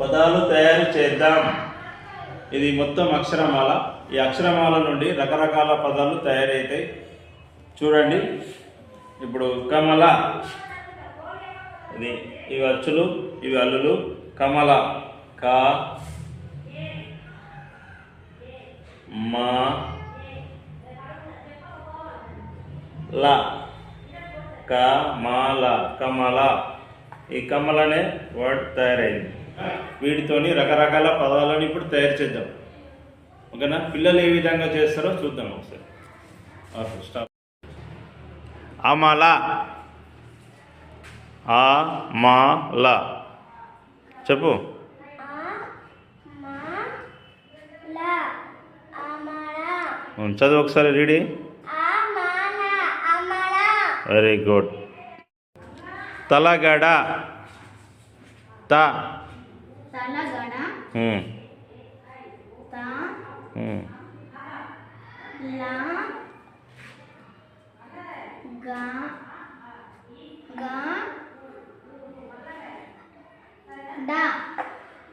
పదాలు తయారు చేద్దాం. ఇది మొత్తం అక్షరమాల. ఈ అక్షరమాల నుండి రకరకాల పదాలు తయారవుతాయి చూడండి. ఇప్పుడు కమల. ఇది ఇవి అచ్చులు ఇవి అల్లులు. కమల. క. మా. ల. కమల కమల. ఈ కమలనే వర్డ్ తయారైంది. వీటితోని రకరకాల పదాలను ఇప్పుడు తయారు చేద్దాం. ఓకేనా? పిల్లలు ఏ విధంగా చేస్తారో చూద్దాం ఒకసారి. స్టాప్ అమల. అమల. చెప్పు. ఉమ్, చదువు ఒకసారి రెడీ. Very good. తలగడ. త. తలగడ ఉమ్, త ఉమ్. ల గ గ డ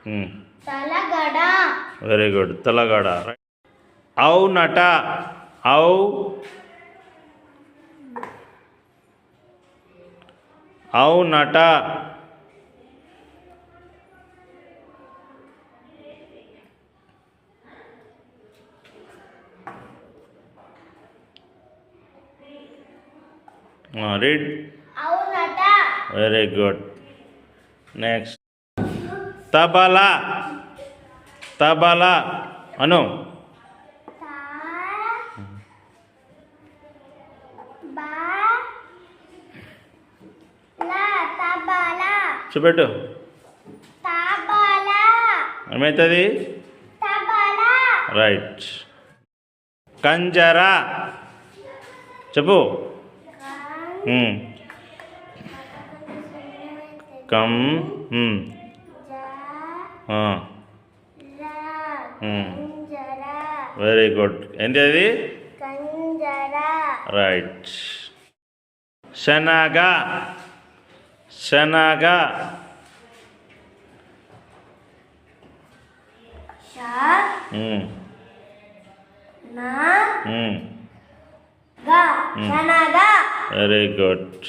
ఉమ్. తలగడ వెరీ గుడ్ తలగడ అవునట ఔ అవునట read very good next tabla. Tabla. అను. చూపెట్టు. ఏమవుతుంది రైట్ కంజరా. చెప్పు. కం ఉమ్. ఆ. ఉమ్. వెరీ గుడ్ ఏంటి అది రైట్ శనగ శనగ ఉమ్. వెరీ గుడ్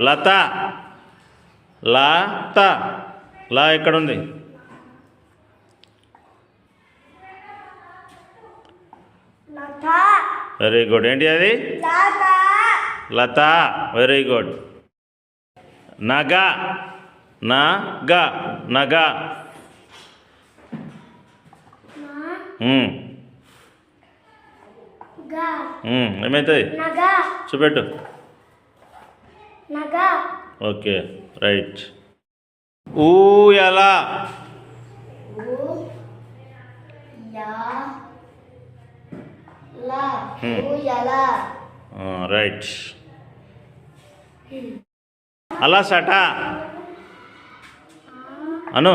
లత. లత. లా ఎక్కడ ఉంది వెరీ గుడ్ ఏంటి అది? లత. వెరీ గుడ్ నగ. నగ. నగ. ఏమవుతుంది నగా. చూపెట్టు. Okay right. ఊయల రైట్. అలసట అను.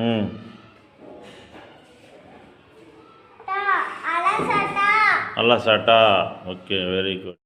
ఉమ్. ట అలసట అలసట ఓకే వెరీ గుడ్